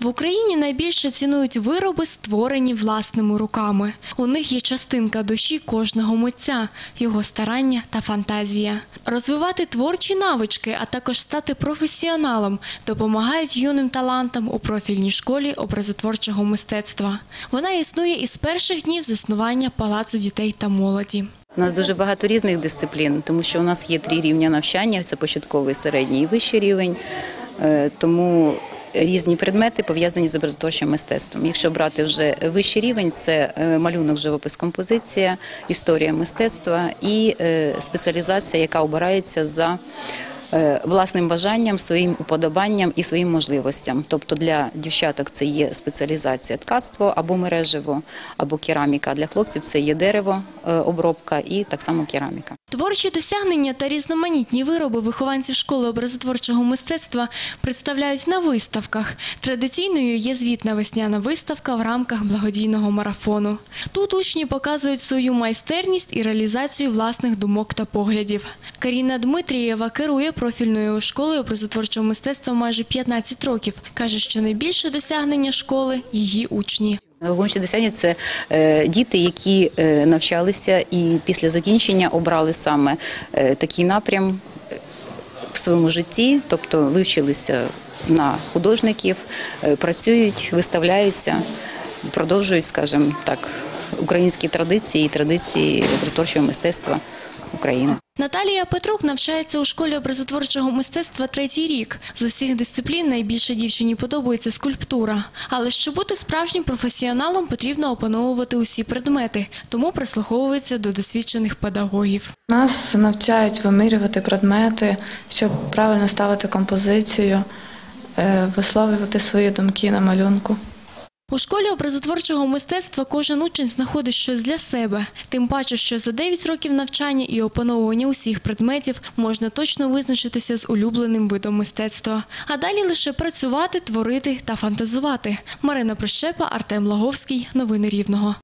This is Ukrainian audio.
В Україні найбільше цінують вироби, створені власними руками. У них є частинка душі кожного митця, його старання та фантазія. Розвивати творчі навички, а також стати професіоналом, допомагають юним талантам у профільній школі образотворчого мистецтва. Вона існує із перших днів заснування Палацу дітей та молоді. У нас дуже багато різних дисциплін, тому що у нас є три рівня навчання: це початковий, середній і вищий рівень. Е, Тому різні предмети пов'язані з образотворчим мистецтвом. Якщо брати вже вищий рівень, це е, малюнок, живопис, композиція, історія мистецтва і е, спеціалізація, яка обирається за власним бажанням, своїм уподобанням і своїм можливостям. Тобто для дівчаток це є спеціалізація ткацтво або мережево, або кераміка. Для хлопців це є дерево, е, обробка і так само кераміка. Творчі досягнення та різноманітні вироби вихованців школи образотворчого мистецтва представляють на виставках. Традиційною є звітна весняна виставка в рамках благодійного марафону. Тут учні показують свою майстерність і реалізацію власних думок та поглядів. Каріна Дмитрієва керує профільною школою образотворчого мистецтва майже 15 років. Каже, що найбільше досягнення школи її учні. Вогончі досягнення – це е, діти, які е, навчалися і після закінчення обрали саме е, такий напрям в своєму житті, тобто вивчилися на художників, працюють, виставляються, продовжують, скажімо так, українські традиції і традиції образотворчого мистецтва України. Наталія Петрук навчається у школі образотворчого мистецтва третій рік. З усіх дисциплін найбільше дівчині подобається скульптура. Але щоб бути справжнім професіоналом, потрібно опановувати усі предмети, тому прислуховується до досвідчених педагогів. Нас навчають вимірювати предмети, щоб правильно ставити композицію, е, висловлювати свої думки на малюнку. У школі образотворчого мистецтва кожен учень знаходить щось для себе. Тим паче, що за 9 років навчання і опановування усіх предметів можна точно визначитися з улюбленим видом мистецтва. А далі лише працювати, творити та фантазувати. Марина Прищепа, Артем Лаговський. Новини Рівного.